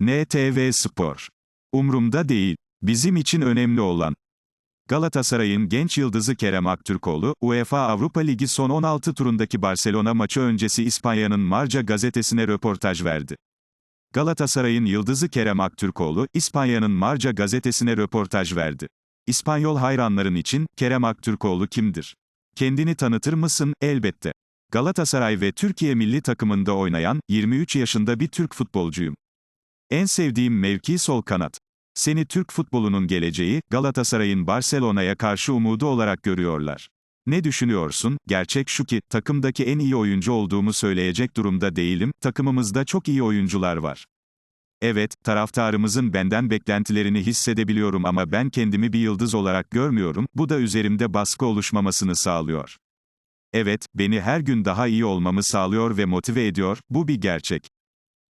NTV Spor. Umrumda değil. Bizim için önemli olan. Galatasaray'ın genç yıldızı Kerem Aktürkoğlu, UEFA Avrupa Ligi son 16 turundaki Barcelona maçı öncesi İspanya'nın Marca gazetesine röportaj verdi. Galatasaray'ın yıldızı Kerem Aktürkoğlu, İspanya'nın Marca gazetesine röportaj verdi. İspanyol hayranların için, Kerem Aktürkoğlu kimdir? Kendini tanıtır mısın? Elbette. Galatasaray ve Türkiye milli takımında oynayan, 23 yaşında bir Türk futbolcuyum. En sevdiğim mevki sol kanat. Seni Türk futbolunun geleceği, Galatasaray'ın Barcelona'ya karşı umudu olarak görüyorlar. Ne düşünüyorsun? Gerçek şu ki, takımdaki en iyi oyuncu olduğumu söyleyecek durumda değilim, takımımızda çok iyi oyuncular var. Evet, taraftarımızın benden beklentilerini hissedebiliyorum ama ben kendimi bir yıldız olarak görmüyorum, bu da üzerimde baskı oluşmamasını sağlıyor. Evet, beni her gün daha iyi olmamı sağlıyor ve motive ediyor, bu bir gerçek.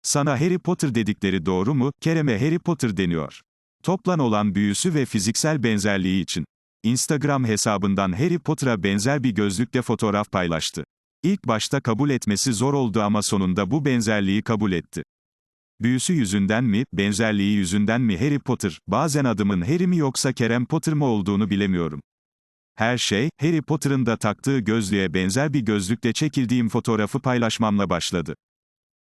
Sana Harry Potter dedikleri doğru mu? Kerem'e Harry Potter deniyor. Toplan olan büyüsü ve fiziksel benzerliği için. Instagram hesabından Harry Potter'a benzer bir gözlükle fotoğraf paylaştı. İlk başta kabul etmesi zor oldu ama sonunda bu benzerliği kabul etti. Büyüsü yüzünden mi, benzerliği yüzünden mi Harry Potter, bazen adımın Harry mi yoksa Kerem Potter mı olduğunu bilemiyorum. Her şey, Harry Potter'ın da taktığı gözlüğe benzer bir gözlükle çekildiğim fotoğrafı paylaşmamla başladı.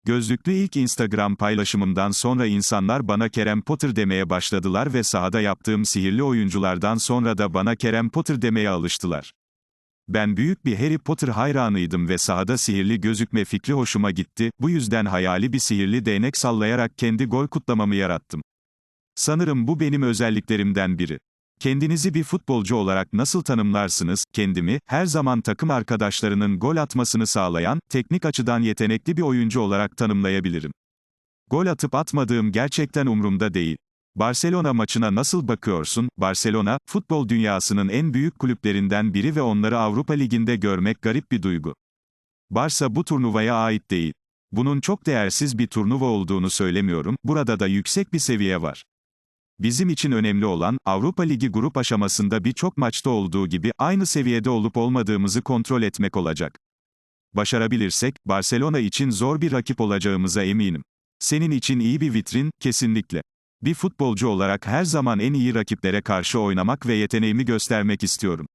Gözlüklü ilk Instagram paylaşımımdan sonra insanlar bana Kerem Potter demeye başladılar ve sahada yaptığım sihirli oyunculardan sonra da bana Kerem Potter demeye alıştılar. Ben büyük bir Harry Potter hayranıydım ve sahada sihirli gözükme fikri hoşuma gitti, bu yüzden hayali bir sihirli değnek sallayarak kendi gol kutlamamı yarattım. Sanırım bu benim özelliklerimden biri. Kendinizi bir futbolcu olarak nasıl tanımlarsınız? Kendimi, her zaman takım arkadaşlarının gol atmasını sağlayan, teknik açıdan yetenekli bir oyuncu olarak tanımlayabilirim. Gol atıp atmadığım gerçekten umrumda değil. Barcelona maçına nasıl bakıyorsun? Barcelona, futbol dünyasının en büyük kulüplerinden biri ve onları Avrupa Ligi'nde görmek garip bir duygu. Barça bu turnuvaya ait değil. Bunun çok değersiz bir turnuva olduğunu söylemiyorum, burada da yüksek bir seviye var. Bizim için önemli olan, Avrupa Ligi grup aşamasında birçok maçta olduğu gibi, aynı seviyede olup olmadığımızı kontrol etmek olacak. Başarabilirsek, Barcelona için zor bir rakip olacağımıza eminim. Senin için iyi bir vitrin, kesinlikle. Bir futbolcu olarak her zaman en iyi rakiplere karşı oynamak ve yeteneğimi göstermek istiyorum.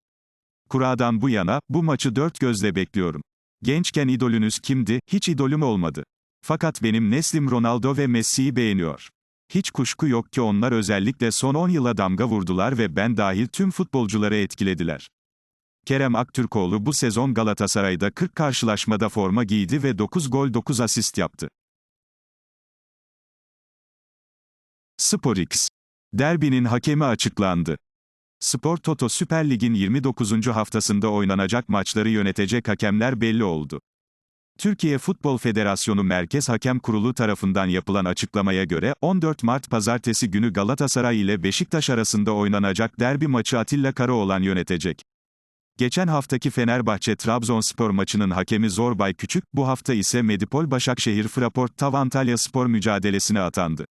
Kura'dan bu yana, bu maçı dört gözle bekliyorum. Gençken idolünüz kimdi? Hiç idolüm olmadı. Fakat benim neslim Ronaldo ve Messi'yi beğeniyor. Hiç kuşku yok ki onlar özellikle son 10 yıla damga vurdular ve ben dahil tüm futbolcuları etkilediler. Kerem Aktürkoğlu bu sezon Galatasaray'da 40 karşılaşmada forma giydi ve 9 gol 9 asist yaptı. SporX. Derbinin hakemi açıklandı. Spor Toto Süper Lig'in 29. haftasında oynanacak maçları yönetecek hakemler belli oldu. Türkiye Futbol Federasyonu Merkez Hakem Kurulu tarafından yapılan açıklamaya göre, 14 Mart pazartesi günü Galatasaray ile Beşiktaş arasında oynanacak derbi maçı Atilla Karaoğlan yönetecek. Geçen haftaki Fenerbahçe-Trabzonspor maçının hakemi Zorbay Küçük, bu hafta ise Medipol Başakşehir Fraport Tav Antalya Spor mücadelesine atandı.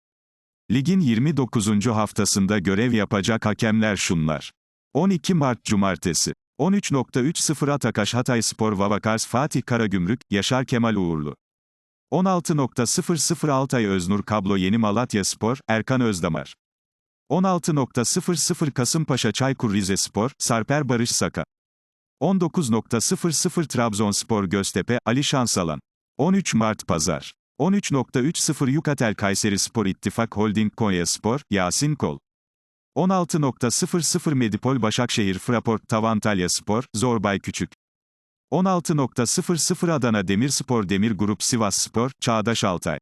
Ligin 29. haftasında görev yapacak hakemler şunlar. 12 Mart Cumartesi 13.30 Atakaş Hatay Spor Vavakars Fatih Karagümrük, Yaşar Kemal Uğurlu. 16.00 Altay Öznur Kablo Yeni Malatya Spor, Erkan Özdamar. 16.00 Kasımpaşa Çaykur Rizespor, Sarper Barış Saka. 19.00 Trabzonspor Göztepe, Ali Şansalan. 13 Mart Pazar. 13.30 Yukatel Kayseri Spor İttifak Holding Konya Spor, Yasin Kol. 16.00 Medipol Başakşehir Fraport Tavantalya Spor, Zorbay Küçük. 16.00 Adana Demirspor Demir Grup Sivas Spor, Çağdaş Altay.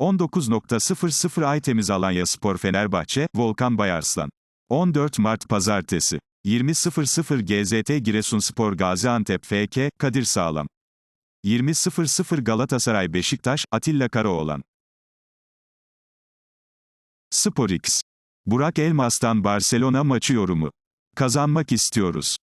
19.00 Aytemiz Alanya Spor Fenerbahçe, Volkan Bayarslan. 14 Mart Pazartesi. 20.00 GZT Giresunspor Gaziantep FK, Kadir Sağlam. 20.00 Galatasaray Beşiktaş, Atilla Karaoğlan. SporX. Burak Elmas'tan Barcelona maçı yorumu. Kazanmak istiyoruz.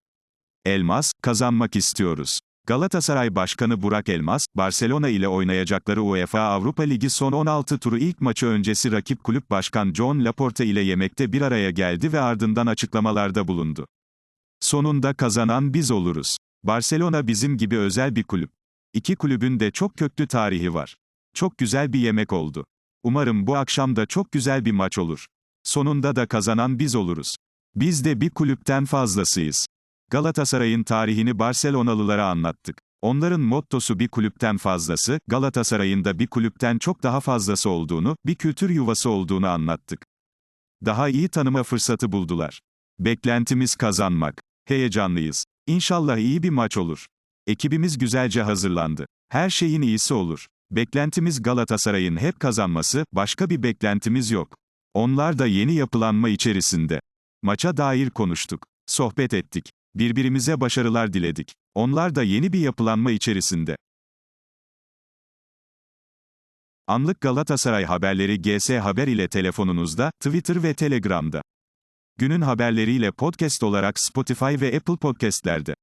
Elmas, kazanmak istiyoruz. Galatasaray Başkanı Burak Elmas, Barcelona ile oynayacakları UEFA Avrupa Ligi son 16 turu ilk maçı öncesi rakip kulüp başkan John Laporta ile yemekte bir araya geldi ve ardından açıklamalarda bulundu. Sonunda kazanan biz oluruz. Barcelona bizim gibi özel bir kulüp. İki kulübün de çok köklü tarihi var. Çok güzel bir yemek oldu. Umarım bu akşam da çok güzel bir maç olur. Sonunda da kazanan biz oluruz. Biz de bir kulüpten fazlasıyız. Galatasaray'ın tarihini Barcelonalılara anlattık. Onların mottosu bir kulüpten fazlası, Galatasaray'ın da bir kulüpten çok daha fazlası olduğunu, bir kültür yuvası olduğunu anlattık. Daha iyi tanıma fırsatı buldular. Beklentimiz kazanmak. Heyecanlıyız. İnşallah iyi bir maç olur. Ekibimiz güzelce hazırlandı. Her şeyin iyisi olur. Beklentimiz Galatasaray'ın hep kazanması, başka bir beklentimiz yok. Onlar da yeni yapılanma içerisinde. Maça dair konuştuk. Sohbet ettik. Birbirimize başarılar diledik. Onlar da yeni bir yapılanma içerisinde. Anlık Galatasaray haberleri GS Haber ile telefonunuzda, Twitter ve Telegram'da. Günün haberleriyle podcast olarak Spotify ve Apple Podcast'lerde.